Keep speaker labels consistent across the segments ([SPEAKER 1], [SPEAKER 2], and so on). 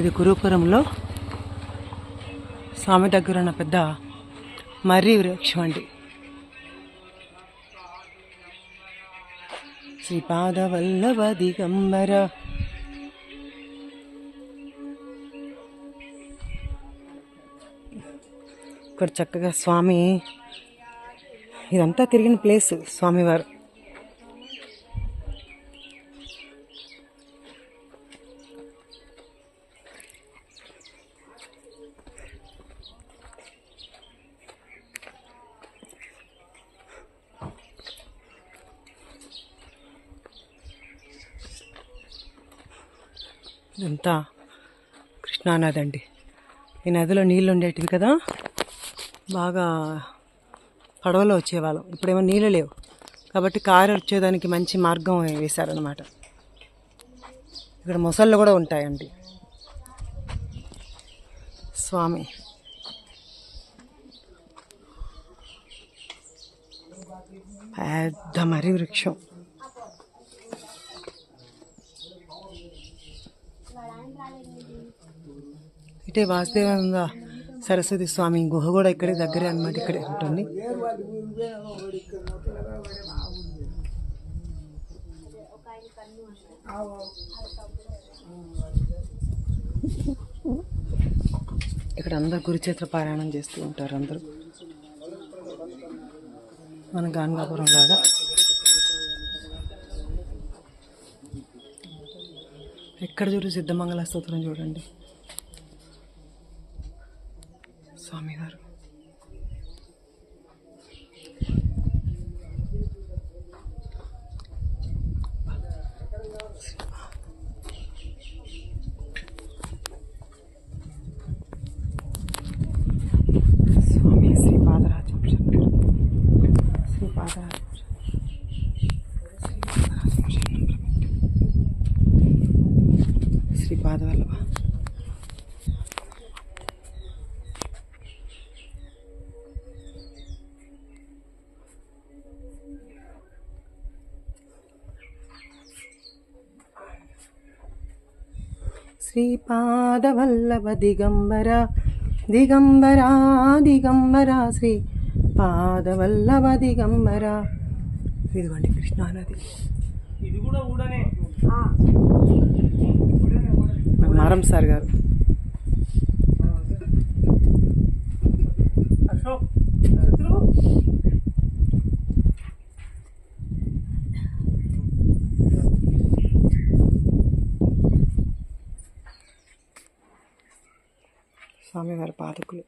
[SPEAKER 1] ఇది గురుపురంలో స్వామి దగ్గర ఉన్న పెద్ద మర్రి వృక్షం అండి. శ్రీపాద వల్లవ దిగంబర ఇక్కడ చక్కగా స్వామి ఇదంతా తిరిగిన ప్లేస్ స్వామివారు. ఇదంతా కృష్ణానది అండి ఈ నదిలో నీళ్ళు ఉండేటివి కదా? బాగా పడవలో వచ్చేవాళ్ళం. ఇప్పుడేమో నీళ్ళు లేవు. కాబట్టి కారు వచ్చేదానికి మంచి మార్గం వేశారనమాట ఇక్కడ మొసళ్ళు కూడా ఉంటాయండి. స్వామి. పెద్ద మర్రి వృక్షం ఇటే వాసుదేవానంద సరస్వతి స్వామి గుహ కూడా ఇక్కడే దగ్గరే అన్నమాట ఇక్కడే ఉంటుంది. ఇక్కడ అందరు గురుచేత్ర పారాయణం చేస్తూ ఉంటారు అందరూ. మన గాంగాపురం లాగా. ఎక్కడ చూడు సిద్ధమంగళ స్తోత్రం చూడండి. స్వామివారు స్వామి శ్రీపాదరాజం శ్రీపాదరాజం శ్రీపాదవల్లభ శ్రీపాదవల్లభ దిగంబర దిగంబరా దిగంబర శ్రీ పాదవల్లభ దిగంబర ఇదిగోండి కృష్ణానది మన మారం సార్ గారు. స్వామివారి పాదకులు.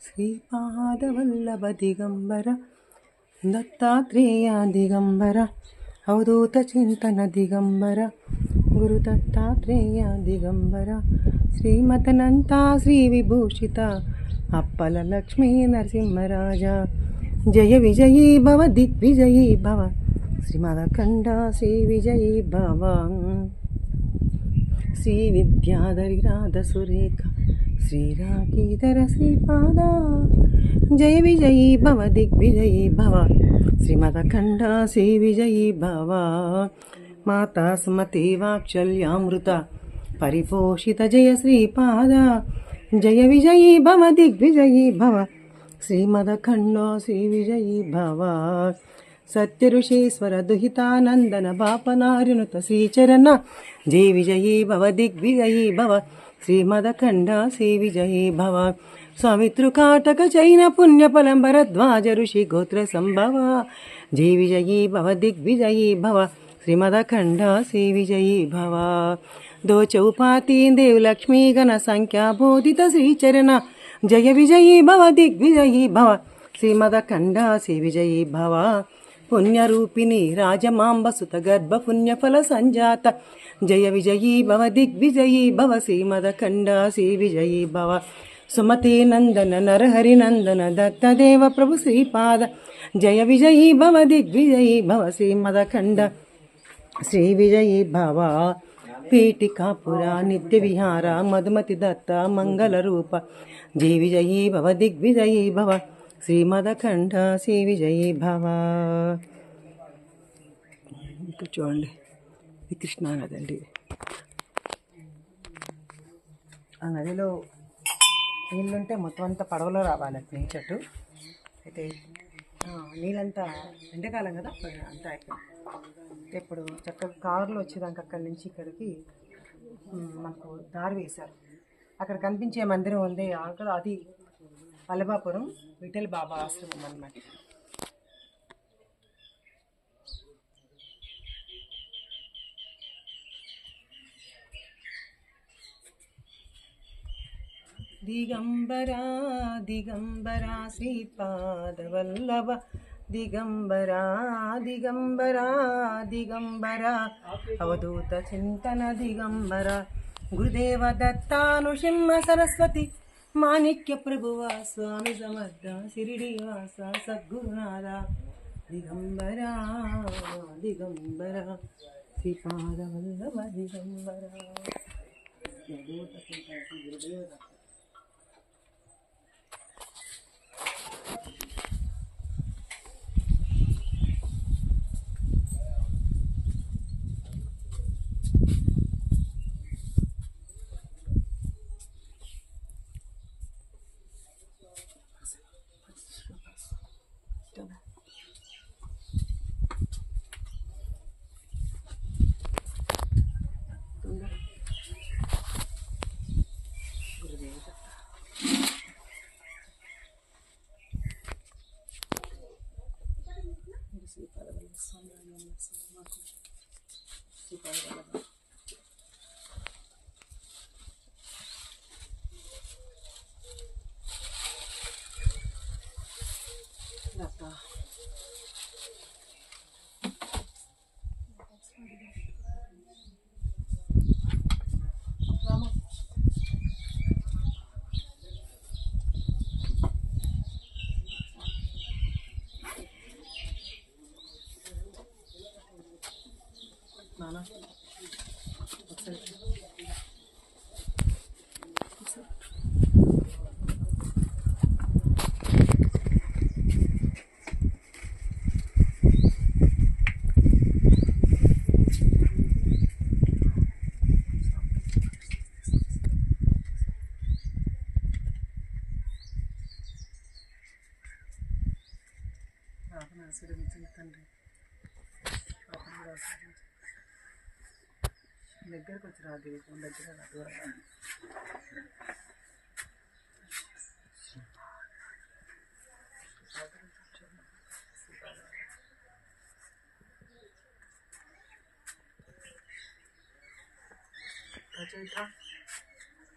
[SPEAKER 1] శ్రీపాదవల్లభ దిగంబర దత్తాత్రేయ దిగంబర అవధూత చింతన దిగంబర గురుదత్తాత్రేయ దిగంబర శ్రీమతనంతా శ్రీ విభూషిత అప్పల లక్ష్మీ నరసింహరాజ జయ విజయీ భవ దిగ్విజయీ భవ శ్రీమదఖండ శ్రీ విజయీ భవ శ్రీ విద్యాధరి రాధ సురేఖ శ్రీరాకీధర శ్రీపాద జయ విజయీ భవ దిగ్విజయీ భవ శ్రీమదఖండ శ్రీ విజయీ భవ మాతా సుమతి వాక్షల్యామృత పరిపోషిత జయ శ్రీపాద జయ విజయీ భవ దిగ్విజయీ భవ శ్రీమదఖండో శ్రీ విజయీ భవ సత్య ఋషీశ్వర దుహితానందన బాపనారునుత శ్రీచరణ జయ విజయీ భవ దిగ్విజయీ భవ శ్రీమదఖండ శ్రీ విజయీ భవ స్వామితృకాటక చైన పుణ్యఫలం భరద్వాజ ఋషి గోత్ర సంభవ జయ విజయీ భవ దిగ్విజయీ భవ శ్రీమదఖండ శ్రీ విజయీ భవ దో చౌపాతి దేవ్ లక్ష్మీ గణ సంఖ్యా బోధిత శ్రీచరణ జయ విజయీ భవ దిగ్విజయీ భవ శ్రీమదఖండ శ్రీ విజయీ భవ పుణ్యరూపిణి రాజమాంబ సుత గర్భ పుణ్యఫల సంజాత జయ విజయీ భవ దిగ్విజయీ భవ శ్రీమదఖండ శ్రీ విజయీ భవ శ్రీ విజయీ భవ పీఠికాపుర నిత్య విహార మధుమతి దత్త మంగళ రూప జీ విజయీ భవ దిగ్విజయీ భవ శ్రీమదఖండ శ్రీ విజయీ భవ ఇంకా చూడండి ఇది. కృష్ణానది అండి ఆ నదిలో నీళ్ళుంటే మొత్తం అంతా పడవలో రావాలి అటు నుంచి అటు. అయితే నీళ్ళంతా ఎండాకాలం కదా అంతా అయిపోయింది. ఇప్పుడు చక్కగా కారులో వచ్చేదాకా అక్కడి నుంచి ఇక్కడికి మనకు దారి వేశారు. అక్కడ కనిపించే మందిరం ఉంది అక్కడ అది అలబాపురం విఠల్ బాబా ఆశ్రమం అన్నమాట. దిగంబరా దిగంబరా శ్రీపాదవల్లభ దిగంబరా దిగంబరా దిగంబరా అవధూత చింతన దిగంబర గురుదేవ దత్తానుసింహ సరస్వతి మాణిక్య ప్రభువ స్వామి సమర్థ శిరిడి వాస సద్గురునాథ దిగంబరా దిగంబర Nana. What's? దగ్గరకు వచ్చి రా దీపం దగ్గర రా, దూరంగా రా. రచయిత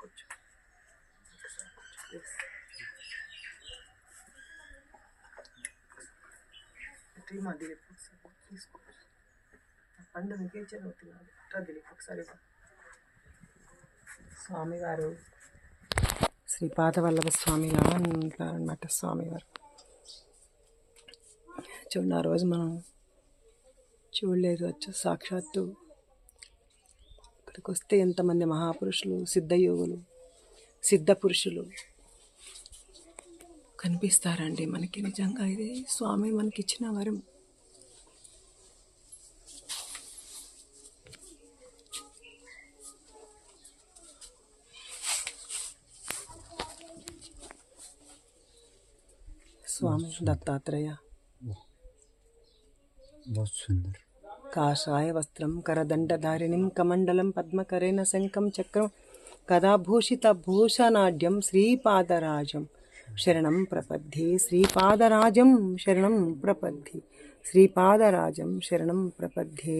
[SPEAKER 1] కూర్చో కూర్చో. టీ మా పండు మీకే ఇచ్చాను అవుతున్నాను దిలీప్ ఒకసారి స్వామివారు శ్రీ పాదవల్లభ స్వామి అనమాట స్వామివారు. చూడండి ఆ రోజు మనం చూడలేదు వచ్చు సాక్షాత్తు ఇక్కడికి వస్తే ఎంతమంది మహాపురుషులు సిద్ధయోగులు సిద్ధ పురుషులు కనిపిస్తారండి మనకి. నిజంగా ఇది స్వామి మనకి ఇచ్చిన వరం. స్వామి దత్తాత్రేయ
[SPEAKER 2] बहुत सुंदर
[SPEAKER 1] కాషాయ వస్త్రం కరదండధారిణిం కమండలం పద్మకరేణ శంఖం చక్రం కదాభూషిత భూషణాఢ్యం శ్రీపాదరాజం శరణం ప్రపద్ధి శ్రీపాదరాజం శరణం ప్రపద్ధి శ్రీపాదరాజం శరణం ప్రపద్ధే